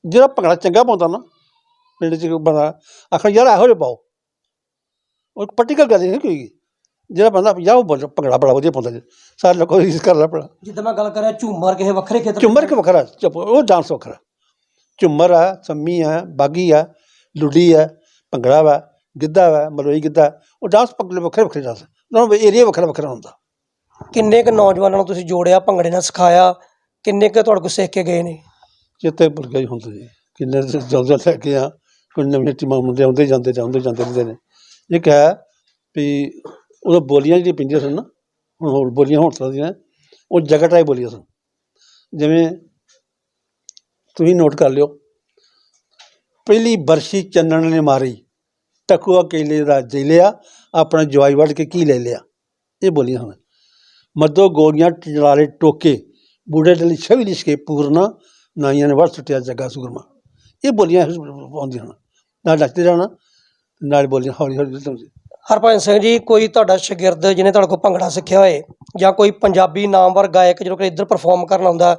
Speaker 2: ਜਿਹੜਾ ਭੰਗੜਾ ਚੰਗਾ ਪਾਉਂਦਾ ਨਾ ਪਿੰਡ 'ਚ ਬੰਦਾ ਆਖਰ ਯਾਰ ਇਹੋ ਜਿਹਾ ਪਾਓ। ਉਹ ਪਰਟੀਕਲ ਗੱਲ ਨਹੀਂ ਕੋਈ। ਜਿਹੜਾ ਬੰਦਾ ਯਾਰ ਉਹ ਬੰਦਾ ਭੰਗੜਾ ਬੜਾ ਵਧੀਆ ਪਾਉਂਦਾ ਜੀ। ਸਾਰੇ ਲੋਕ ਇਸ ਕਰ ਲਾ ਭੰਗੜਾ
Speaker 1: ਜਿੱਦਾਂ ਮੈਂ ਗੱਲ ਕਰਾਂ ਝੂਮਰ ਕਿਸੇ ਵੱਖਰੇ ਖੇਤਰ
Speaker 2: ਝੁੰਮਰ ਕਿ ਵੱਖਰਾ? ਚੁੱਪ ਉਹ ਡਾਂਸ ਵੱਖਰਾ। ਝੁੰਮਰ ਆ ਸੰਮੀ ਆ ਬਾਗੀ ਆ ਲੁੱਡੀ ਆ ਭੰਗੜਾ ਵਾ ਗਿੱਧਾ ਵਾ ਮਲੋਈ ਗਿੱਧਾ। ਉਹ ਡਾਂਸ ਪਗਲੇ ਵੱਖਰੇ ਵੱਖਰੇ ਡਾਂਸ ਉਹਨਾਂ ਦਾ ਏਰੀਆ ਵੱਖਰਾ ਵੱਖਰਾ ਹੁੰਦਾ।
Speaker 1: ਕਿੰਨੇ ਕੁ ਨੌਜਵਾਨਾਂ ਨੂੰ ਤੁਸੀਂ ਜੋੜਿਆ ਭੰਗੜੇ ਨਾਲ ਸਿਖਾਇਆ? ਕਿੰਨੇ ਕੁ ਤੁਹਾਡੇ ਕੋਲ ਸਿੱਖ ਕੇ ਗਏ ਨੇ?
Speaker 2: ਚੇਤੇ ਭੁੱਲ ਗਿਆ ਜੀ। ਕਿੰਨੇ ਜਲਦ ਲੈ ਕੇ ਆ। ਕੋਈ ਨਵੀਆਂ ਟੀਮਾਂ ਮੁੰਡੇ ਆਉਂਦੇ ਜਾਂਦੇ ਜਾਂਦੇ ਜਾਂਦੇ ਰਹਿੰਦੇ ਨੇ। ਇੱਕ ਹੈ ਵੀ ਉਦੋਂ ਬੋਲੀਆਂ ਜਿਹੜੀਆਂ ਪੈਂਦੀਆਂ ਸਨ ਨਾ, ਹੁਣ ਹੋਰ ਬੋਲੀਆਂ ਹੁਣ ਤਰ੍ਹਾਂ ਦੀਆਂ ਉਹ ਜਗ੍ਹਾ ਟਾਈਪ ਬੋਲੀਆਂ ਸਨ। ਜਿਵੇਂ ਤੁਸੀਂ ਨੋਟ ਕਰ ਲਿਓ, ਪਹਿਲੀ ਬਰਸ਼ੀ ਚੰਨਣ ਨੇ ਮਾਰੀ, ਟਕੂਆ ਕੇਲੇ ਦਾ ਦੇ ਲਿਆ, ਆਪਣਾ ਜਵਾਈ ਵੱਢ ਕੇ ਕੀ ਲੈ ਲਿਆ, ਇਹ ਬੋਲੀਆਂ ਹਨ ਮੱਦੋ ਗੋਲੀਆਂ ਟਿਲਾਰੇ ਟੋਕੇ ਬੂੜੇ ਡਲੀ ਛਵੀ ਲਿਸ਼ਕੇ ਪੂਰਨਾ ਨਾਈਆਂ ਨੇ ਵੜ ਸੁੱਟਿਆ ਜੱਗਾ ਸੂਰਮਾ। ਇਹ ਬੋਲੀਆਂ ਆਉਂਦੀਆਂ ਹਨ ਨਾਲ ਨੱਚਦੇ ਰਹਿਣਾ, ਨਾਲ ਬੋਲੀਆਂ ਹੌਲੀ ਹੌਲੀ ਸਮਝੀ
Speaker 1: ਹਰਭਜਨ ਸਿੰਘ ਜੀ, ਕੋਈ ਤੁਹਾਡਾ ਸ਼ਾਗਿਰਦ ਜਿਹਨੇ ਤੁਹਾਡੇ ਕੋਲ ਭੰਗੜਾ ਸਿੱਖਿਆ ਹੋਏ, ਜਾਂ ਕੋਈ ਪੰਜਾਬੀ ਨਾਮਵਰ ਗਾਇਕ ਜਦੋਂ ਕਿ ਇੱਧਰ ਪਰਫਾਰਮ ਕਰਨ ਆਉਂਦਾ,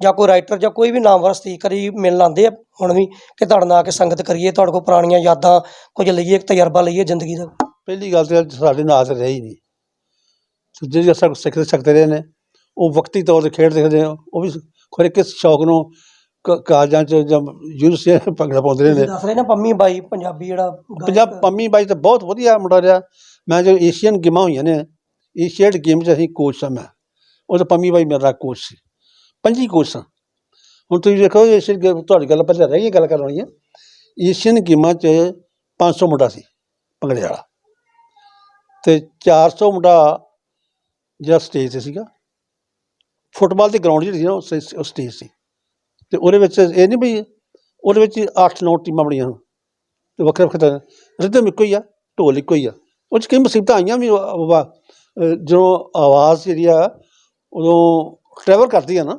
Speaker 1: ਜਾਂ ਕੋਈ ਰਾਈਟਰ ਜਾਂ ਕੋਈ ਵੀ ਨਾਮਵਰ ਸਤੀਕਰੀ ਮਿਲਣ ਆਉਂਦੇ ਆ ਹੁਣ ਵੀ, ਕਿ ਤੁਹਾਡੇ ਨਾਲ ਆ ਕੇ ਸੰਗਤ ਕਰੀਏ, ਤੁਹਾਡੇ ਕੋਲ ਪੁਰਾਣੀਆਂ ਯਾਦਾਂ ਕੁਝ ਲਈਏ, ਇੱਕ ਤਜਰਬਾ ਲਈਏ ਜ਼ਿੰਦਗੀ ਦਾ?
Speaker 2: ਪਹਿਲੀ ਗੱਲ ਤੇ ਸਾਡੇ ਨਾਲ ਤਾਂ ਰਹੀ ਨਹੀਂ। ਤੇ ਜਿਹੜੇ ਅਸਾਂ ਸਿੱਖਦੇ ਸਕਦੇ ਰਹੇ ਨੇ, ਉਹ ਵਕਤੀ ਤੌਰ ਤੇ ਖੇਡ ਸਿੱਖਦੇ ਨੇ ਉਹ ਵੀ ਖਰੇ ਕਿਸ ਸ਼ੌਕ ਨੂੰ ਕ- ਕਾਲਜਾਂ ਚ ਜਾਂ ਯੂਨੀਵਰਸਿਟੀਆਂ ਭੰਗੜਾ ਪਾਉਂਦੇ ਰਹੇ ਨੇ
Speaker 1: ਦੱਸ ਰਹੇ ਨਾ ਪੰਮੀ ਬਾਈ ਪੰਜਾਬੀ ਜਿਹੜਾ ਗਾਇਕ-
Speaker 2: ਪੰਜਾਬ ਪੰਮੀ ਬਾਈ ਤਾਂ ਬਹੁਤ ਵਧੀਆ ਮੁੰਡਾ ਰਿਹਾ। ਮੈਂ ਜੋ ਏਸ਼ੀਅਨ ਗੇਮਾਂ ਹੋਈਆਂ ਨੇ ਏਸ਼ੀਅਡ ਗੇਮ 'ਚ ਅਸੀਂ ਕੋਚ ਸਾਂ ਮੈਂ। ਉਹ ਤਾਂ ਪੰਮੀ ਬਾਈ ਮੇਰਾ ਕੋਚ ਸੀ। ਪੰਜੀ ਕੋਚ ਸਾਂ। ਹੁਣ ਤੁਸੀਂ ਦੇਖੋ ਏਸ਼ੀਅਨ ਗੇਮ ਤੁਹਾਡੀ ਗੱਲ ਪਹਿਲਾਂ ਰਹਿ ਗਈ ਗੱਲ ਕਰਨੀ ਹੈ ਏਸ਼ੀਅਨ ਗੇਮਾਂ 'ਚ 500 ਮੁੰਡਾ ਸੀ ਭੰਗੜੇ ਵਾਲਾ। ਤੇ 400 ਮੁੰਡਾ ਜਿਹੜਾ ਸਟੇਜ ਤੇ ਸੀਗਾ। ਫੁੱਟਬਾਲ ਦੀ ਗਰਾਊਂਡ ਜਿਹੜੀ ਸੀ ਨਾ ਉਹ ਸਟੇਜ ਸੀ। ਤੇ ਉਹਦੇ ਵਿੱਚ ਇਹ ਨਹੀਂ ਵੀ ਉਹਦੇ ਵਿੱਚ 8-9 ਟੀਮਾਂ ਬਣੀਆਂ ਹਨ ਤੇ ਵੱਖਰੇ ਵੱਖਰੇ ਤਰ੍ਹਾਂ। ਰਿਦਮ ਇੱਕੋ ਹੀ ਆ, ਢੋਲ ਇੱਕੋ ਹੀ ਆ। ਉਹ 'ਚ ਕਈ ਮੁਸੀਬਤਾਂ ਆਈਆਂ ਵੀ ਵਾ- ਜਦੋਂ ਆਵਾਜ਼ ਜਿਹੜੀ ਆ, ਉਦੋਂ ਟਰੈਵਲ ਕਰਦੀ ਆ ਨਾ,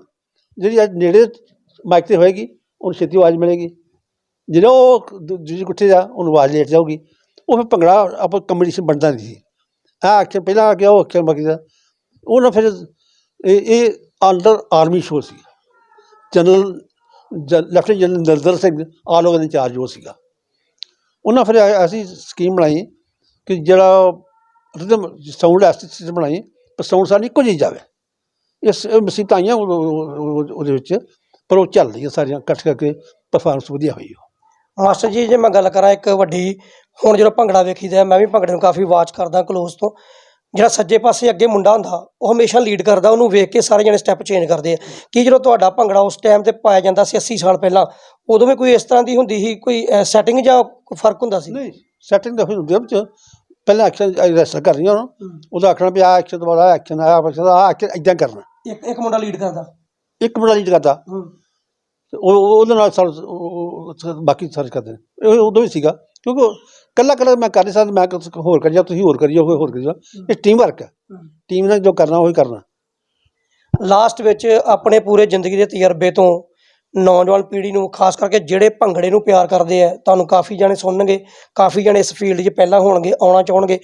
Speaker 2: ਜਿਹੜੀ ਅੱਜ ਨੇੜੇ ਮਾਈਕ ਤੇ ਹੋਏਗੀ, ਉਹਨੂੰ ਛੇਤੀ ਆਵਾਜ਼ ਮਿਲੇਗੀ। ਜਿਹੜਾ ਉਹ ਦੂ- ਦੂਜੀ ਗੁੱਠੇ ਜਾ ਉਹਨੂੰ ਆਵਾਜ਼ ਲੇਟ ਜਾਊਗੀ। ਉਹ ਫਿਰ ਭੰਗੜਾ ਆਪਾਂ ਕੰਪੀਟੀਸ਼ਨ ਬਣਦਾ ਨਹੀਂ ਸੀ। ਆ ਅਖਰ ਪਹਿਲਾਂ ਆ ਗਿਆ ਉਹ ਅਖਰ ਬਾਕੀ ਦਾ। ਉਹ ਨਾ ਫਿਰ ਇਹ ਇਹ ਅੰਡਰ ਆਰਮੀ ਸ਼ੋਅ ਸੀ। General lieutenant general Narinder Singh all over incharge ਉਹ ਸੀਗਾ। ਉਹਨਾਂ ਫਿਰ ਐਸੀ ਸਕੀਮ ਬਣਾਈ ਕਿ ਜਿਹੜਾ ਰਿਦਮ ਸਾਊਂਡ ਸਿਸਟਮ ਬਣਾਈ ਪਰ ਸਾਊਂਡ ਸਾਰੀ ਇੱਕੋ ਜਿਹੀ ਜਾਵੇ। ਇਸ, ਇਹ ਮੁਸੀਬਤਾਂ ਆਈਆਂ ਉਹਦੇ ਵਿੱਚ, ਪਰ ਉਹ ਚੱਲ ਰਹੀਆਂ ਸਾਰੀਆਂ, ਇਕੱਠ ਕਰਕੇ ਪਰਫਾਰਮੈਂਸ ਵਧੀਆ ਹੋਈ ਉਹ।
Speaker 1: ਮਾਸਟਰ ਜੀ, ਜੇ ਮੈਂ ਗੱਲ ਕਰਾਂ ਇੱਕ ਵੱਡੀ, ਹੁਣ ਜਦੋਂ ਭੰਗੜਾ ਵੇਖੀਦਾ, ਮੈਂ ਵੀ ਭੰਗੜੇ ਨੂੰ ਕਾਫੀ ਵਾਚ ਕਰਦਾ ਕਲੋਜ਼ ਤੋਂ। ਜਿਹੜਾ ਸੱਜੇ ਪਾਸੇ ਅੱਗੇ ਮੁੰਡਾ ਹੁੰਦਾ ਉਹ ਹਮੇਸ਼ਾ ਲੀਡ ਕਰਦਾ ਉਹਨੂੰ ਵੇਖ ਕੇ ਸਾਰੇ ਜਣੇ ਸਟੈਪ ਚੇਂਜ ਕਰਦੇ ਆ। ਕੀ ਜਦੋਂ ਤੁਹਾਡਾ ਭੰਗੜਾ ਉਸ ਟਾਈਮ ਤੇ ਪਾਇਆ ਜਾਂਦਾ ਸੀ 80 ਸਾਲ ਪਹਿਲਾਂ ਉਦੋਂ ਵੀ ਕੋਈ ਇਸ ਤਰ੍ਹਾਂ ਦੀ ਹੁੰਦੀ ਸੀ ਕੋਈ ਸੈਟਿੰਗ ਜਾਂ ਫ਼ਰਕ ਹੁੰਦਾ ਸੀ?
Speaker 2: ਨਹੀਂ ਸੈਟਿੰਗ ਤਾਂ ਫਿਰ ਹੁੰਦੀ ਵਿੱਚ। ਪਹਿਲਾਂ ਐਕਸ਼ਨ ਰੈਸਲ ਕਰ ਰਹੀਆਂ ਨਾ ਉਹਦਾ ਆਖਣਾ ਵੀ ਆ ਐਕਸ਼ਨ ਤੋਂ ਬਾਅਦ ਆ ਐਕਸ਼ਨ ਆਇਆ ਐਕਸ਼ਨ ਆ ਐਕਸ਼ਨ ਇਦਾਂ ਕਰਨਾ।
Speaker 1: ਇੱਕ ਇੱਕ ਮੁੰਡਾ ਲੀਡ ਕਰਦਾ।
Speaker 2: ਇੱਕ ਬੜਾ ਲੀਡ ਕਰਦਾ। ਉਹ ਉਹ- ਉਹਦੇ ਨਾਲ ਬਾਕੀ ਸਰਚ ਕਰਦੇ ਨੇ। ਇਹ ਉਦੋਂ ਹੀ ਸੀਗਾ। ਕਿਉਂਕਿ ਕੱਲਾ ਕੱਲਾ ਮੈਂ ਕਰ ਨਹੀਂ ਸਕਦਾ ਮੈਂ ਕੁਛ ਹੋਰ ਕਰੀ ਜਾ ਤੁਸੀਂ ਹੋਰ ਕਰੀ ਜਾਓ ਕੋਈ ਹੋਰ ਕਰੀ ਜਾਓ। ਇਹ ਟੀਮ ਵਰਕ ਹੈ। ਟੀਮ ਨਾਲ ਜੋ ਕਰਨਾ ਉਹੀ ਕਰਨਾ।
Speaker 1: ਲਾਸਟ ਵਿੱਚ ਆਪਣੇ ਪੂਰੇ ਜ਼ਿੰਦਗੀ ਦੇ ਤਜਰਬੇ ਤੋਂ ਨੌਜਵਾਨ ਪੀੜ੍ਹੀ ਨੂੰ ਖਾਸ ਕਰਕੇ ਜਿਹੜੇ ਭੰਗੜੇ ਨੂੰ ਪਿਆਰ ਕਰਦੇ ਆ ਤੁਹਾਨੂੰ ਕਾਫੀ ਜਾਣੇ ਸੁਣਨਗੇ ਕਾਫੀ ਜਾਣੇ ਇਸ ਫੀਲਡ 'ਚ ਪਹਿਲਾਂ ਹੋਣਗੇ ਆਉਣਾ ਚਾਹਣਗੇ।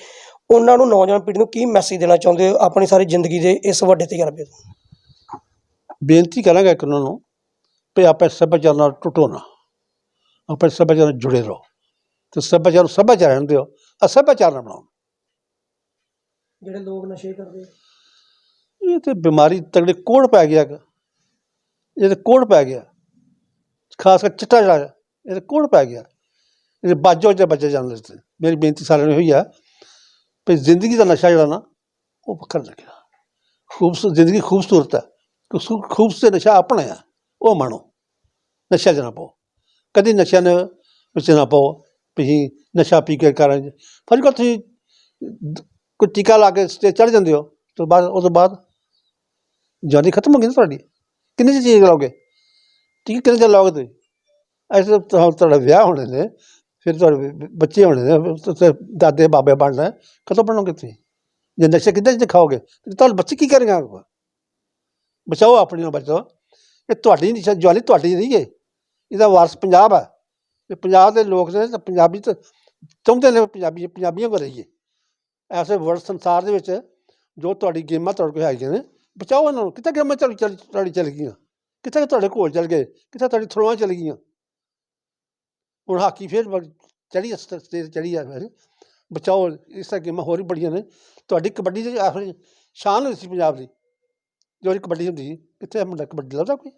Speaker 1: ਉਹਨਾਂ ਨੂੰ ਨੌਜਵਾਨ ਪੀੜ੍ਹੀ ਨੂੰ ਕੀ ਮੈਸੇਜ ਦੇਣਾ ਚਾਹੁੰਦੇ ਹੋ ਆਪਣੀ ਸਾਰੀ ਜ਼ਿੰਦਗੀ ਦੇ ਇਸ ਵੱਡੇ ਤਜਰਬੇ ਤੋਂ?
Speaker 2: ਬੇਨਤੀ ਕਰਾਂਗਾ ਕਿ ਉਹਨਾਂ ਨੂੰ ਵੀ ਆਪਣੇ ਸੱਭਿਆਚਾਰ ਨਾਲ ਟੁੱਟੋ ਨਾ। ਆਪਣੇ ਸੱਭਿਆਚਾਰ ਨਾਲ ਜੁੜੇ ਰਹੋ। ਤੇ ਸੱਭਿਆਚਾਰ ਨੂੰ ਸੱਭਿਆਚਾਰ ਰਹਿਣ ਦਿਓ। ਅਸੱਭਿਆਚਾਰ ਨਾ ਬਣਾਓ।
Speaker 1: ਜਿਹੜੇ ਲੋਕ ਨਸ਼ੇ ਕਰਦੇ
Speaker 2: ਇਹ ਤੇ ਬਿਮਾਰੀ ਤਗੜੇ ਕੋੜ ਪੈ ਗਿਆ ਗਾ। ਇਹ ਤੇ ਕੋੜ ਪੈ ਗਿਆ। ਖਾਸ ਕਰ ਚਿੱਟਾ ਜਿਹੜਾ ਹੈ, ਇਹ ਤੇ ਕੋੜ ਪੈ ਗਿਆ। ਇਹ ਬਾਜੋ ਜੇ ਬੱਚੇ ਜਾਂਦੇ ਤੇ ਮੇਰੀ ਬੇਨਤੀ ਸਾਰਿਆਂ ਨੂੰ ਹੋਈ ਆ ਵੀ ਜ਼ਿੰਦਗੀ ਦਾ ਨਸ਼ਾ ਜਿਹੜਾ ਨਾ ਉਹ ਪਕੜ ਲੱਗਿਆ ਖੂਬਸੂਰਤ ਜ਼ਿੰਦਗੀ ਖੂਬਸੂਰਤ ਹੈ। ਖੂਬਸੂ- ਖੂਬਸੂਰਤ ਨਸ਼ਾ ਆਪਣਾ ਆ। ਉਹ ਮਾਣੋ। ਨਸ਼ਾ 'ਚ ਨਾ ਪਾਓ। ਕਦੀ ਨਸ਼ਿਆਂ ਨੇ ਵਿੱਚ ਨਾ ਪਾਓ। ਤੁਸੀਂ ਨਸ਼ਾ ਪੀ ਕੇ ਕਰਾਂ ਫਿਰ ਕੋ ਤੁਸੀਂ ਕੋਈ ਟੀਕਾ ਲਾ ਕੇ ਸਟੇਜ ਚੜ ਜਾਂਦੇ ਹੋ, ਤੋਂ ਬਾਅਦ ਉਸ ਤੋਂ ਬਾਅਦ ਜਾਨੀ ਖਤਮ ਹੋ ਗਈ ਨਾ ਤੁਹਾਡੀ? ਕਿੰਨੇ ਚਿਰ ਚੀਜ਼ ਲਾਓਗੇ? ਟੀਕੇ ਕਿੰਨੇ ਚਿਰ ਲਾਓਗੇ ਤੁਸੀਂ? ਐਸੇ ਤਾਂ ਤੁਹਾਡਾ ਵਿਆਹ ਹੋਣੇ ਨੇ, ਫਿਰ ਤੁਹਾਡੇ ਬੱਚੇ ਹੋਣੇ ਨੇ ਤੁਸੀਂ ਦਾਦੇ ਬਾਬੇ ਬਣਨਾ ਹੈ। ਕਦੋਂ ਬਣੋਗੇ ਤੁਸੀਂ? ਜੇ ਨਸ਼ੇ ਕਿੱਦਾਂ ਚ ਖਾਓਗੇ ਤੇ ਤੁਹਾਡੇ ਬੱਚੇ ਕੀ ਕਰਨਗੇ ਬਚਾਓ ਆਪਣੇ ਨੂੰ ਬਚਾਓ। ਇਹ ਤੁਹਾਡੀ ਨਹੀਂ ਜਵਾਨੀ ਤੁਹਾਡੀ ਨਹੀਂ ਹੈ। ਇਹਦਾ ਵਾਰਸ ਪੰਜਾਬ ਹੈ। ਤੇ ਪੰਜਾਬ ਦੇ ਲੋਕ ਨੇ ਤਾਂ ਪੰਜਾਬੀ ਤਾਂ ਚਾਹੁੰਦੇ ਨੇ ਪੰਜਾਬੀ, ਪੰਜਾਬੀਆਂ ਕੋਲ ਰਹੀਏ। ਐਸੇ ਵਰਲਡ ਸੰਸਾਰ ਦੇ ਵਿੱਚ ਜੋ ਤੁਹਾਡੀ ਗੇਮਾਂ ਤੁਹਾਡੇ ਕੋਲ ਹੈਗੀਆਂ ਨੇ, ਬਚਾਓ ਇਹਨਾਂ ਨੂੰ। ਕਿੱਥੇ ਗੇਮਾਂ ਚੱਲ ਚੱਲ, ਤੁਹਾਡੀ ਚੱਲ ਗਈਆਂ? ਕਿੱਥੇ ਤੁਹਾਡੇ ਕੋਲ ਚੱਲ ਗਏ? ਕਿੱਥੇ ਤੁਹਾਡੀ ਥਰੋਆਂ ਚੱਲ ਗਈਆਂ? ਹੁਣ ਹਾਕੀ ਫੇਰ ਚੜੀ ਸਟੇਜ ਚੜੀ ਆ ਫਿਰ। ਬਚਾਓ, ਇਸ ਤਰ੍ਹਾਂ ਗੇਮਾਂ ਹੋਰ ਵੀ ਬੜੀਆਂ ਨੇ। ਤੁਹਾਡੀ ਕਬੱਡੀ ਦੀ ਆਖਰੀ ਸ਼ਾਨ ਹੋਈ ਸੀ ਪੰਜਾਬ ਦੀ, ਜੋ ਕਬੱਡੀ ਹੁੰਦੀ ਸੀ। ਕਿੱਥੇ ਮੁੰਡਾ? ਕਬੱਡੀ ਲੱਭਦਾ ਕੋਈ?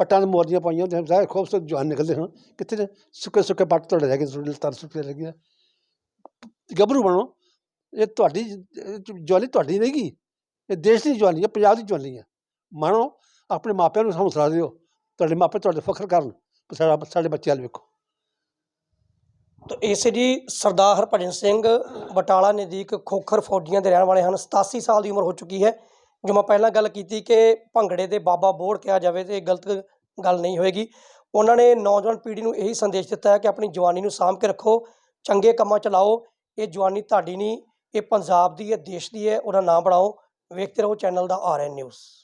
Speaker 2: ਪੱਟਾਂ ਦੇ ਮੋਰੀਆਂ ਪਾਈਆਂ ਹੁੰਦੀਆਂ ਸਾਰੇ ਖੂਬਸੂਰਤ ਜਵਾਨ ਨਿਕਲਦੇ ਹਨ ਕਿੱਥੇ ਨੇ ਸੁੱਕੇ ਸੁੱਕੇ ਪੱਟ ਤੁਹਾਡੇ ਰਹਿ ਗਏ ਤੁਹਾਡੇ ਤਰ ਸੁੱਕੇ ਰਹਿ ਗਏ ਗੱਭਰੂ ਬਣੋ ਇਹ ਤੁਹਾਡੀ ਅਹ, ਜਵਾਨੀ ਤੁਹਾਡੀ ਨਹੀਂ ਗੀ ਇਹ ਦੇਸ਼ ਦੀ ਜਵਾਨੀ ਹੈ ਪੰਜਾਬ ਦੀ ਜਵਾਨੀ ਹੈ ਮਾਣੋ ਆਪਣੇ ਮਾਪਿਆਂ ਨੂੰ ਹੌਸਲਾ ਦਿਓ ਤੁਹਾਡੇ ਮਾਪੇ ਤੁਹਾਡੇ ਫਖਰ ਕਰਨ ਵੀ ਸਾਡਾ ਸਾਡੇ ਬੱਚੇ ਵੱਲ ਵੇਖੋ
Speaker 1: ਤਾਂ ਇਸੇ ਜੀ ਸਰਦਾਰ ਹਰਭਜਨ ਸਿੰਘ ਬਟਾਲਾ ਨਜ਼ਦੀਕ ਖੋਖਰ ਫੌਜੀਆਂ ਦੇ ਰਹਿਣ ਵਾਲੇ ਹਨ 87 ਸਾਲ ਦੀ ਉਮਰ ਹੋ ਚੁੱਕੀ ਹੈ ਜੋ ਮੈਂ ਪਹਿਲਾਂ ਗੱਲ ਕੀਤੀ ਕਿ ਭੰਗੜੇ ਦੇ ਬਾਬਾ ਬੋੜ ਕਿਹਾ ਜਾਵੇ ਤੇ ਇਹ ਗਲਤ ਗੱਲ ਨਹੀਂ ਹੋਏਗੀ। ਉਹਨਾਂ ਨੇ ਨੌਜਵਾਨ ਪੀੜ੍ਹੀ ਨੂੰ ਇਹੀ ਸੰਦੇਸ਼ ਦਿੱਤਾ ਹੈ ਕਿ ਆਪਣੀ ਜਵਾਨੀ ਨੂੰ ਸਾਂਭ ਕੇ ਰੱਖੋ, ਚੰਗੇ ਕੰਮਾਂ ਚ ਲਾਓ, ਇਹ ਜਵਾਨੀ ਤੁਹਾਡੀ ਨਹੀਂ, ਇਹ ਪੰਜਾਬ ਦੀ ਹੈ, ਦੇਸ਼ ਦੀ ਹੈ, ਉਹਦਾ ਨਾਮ ਬਣਾਓ। ਵੇਖਦੇ ਰਹੋ, ਚੈਨਲ ਦਾ ਆਰਐਨ ਨਿਊਜ਼।